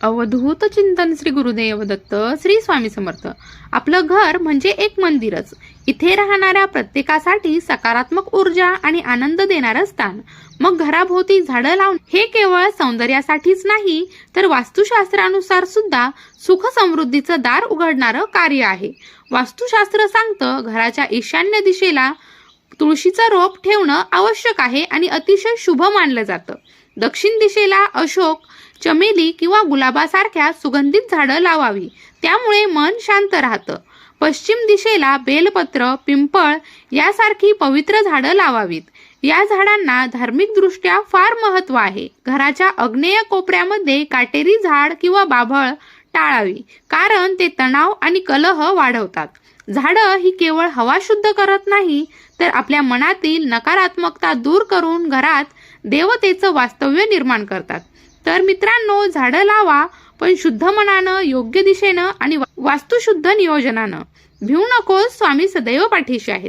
अवधूत चिंतन श्री गुरुदेव दत्त श्री स्वामी समर्थ. आपलं घर म्हणजे एक मंदिरच. इथे राहणाऱ्या प्रत्येकासाठी सकारात्मक ऊर्जा आणि आनंद देणारं स्थान. मग घराभोवती झाडं लावून हे केवळ सौंदर्यासाठीच नाही तर वास्तुशास्त्रानुसार सुद्धा सुख समृद्धीचं दार उघडणारं कार्य आहे. वास्तुशास्त्र सांगतं घराच्या ईशान्य दिशेला तुळशीचं रोप ठेवणं आवश्यक आहे आणि अतिशय शुभ मानलं जातं. दक्षिण दिशेला अशोक चमेली किंवा गुलाबासारख्या सुगंधित झाडं लावावी. त्यामुळे मन शांत राहतं. पश्चिम दिशेला बेलपत्र पिंपळ यासारखी पवित्र झाडं लावावीत. या झाडांना धार्मिकदृष्ट्या फार महत्त्व आहे. घराच्या अग्नेय कोपऱ्यामध्ये काटेरी झाड किंवा बाभळ टाळावी कारण ते तणाव आणि कलह वाढवतात. झाडं ही केवळ हवा शुद्ध करत नाही तर आपल्या मनातील नकारात्मकता दूर करून घरात देवतेचं वास्तव्य निर्माण करतात. तर मित्रांनो झाडं लावा पण शुद्ध मनानं योग्य दिशेनं आणि वास्तुशुद्ध नियोजनानं. भिवू नकोस स्वामी सदैव पाठीशी आहेत.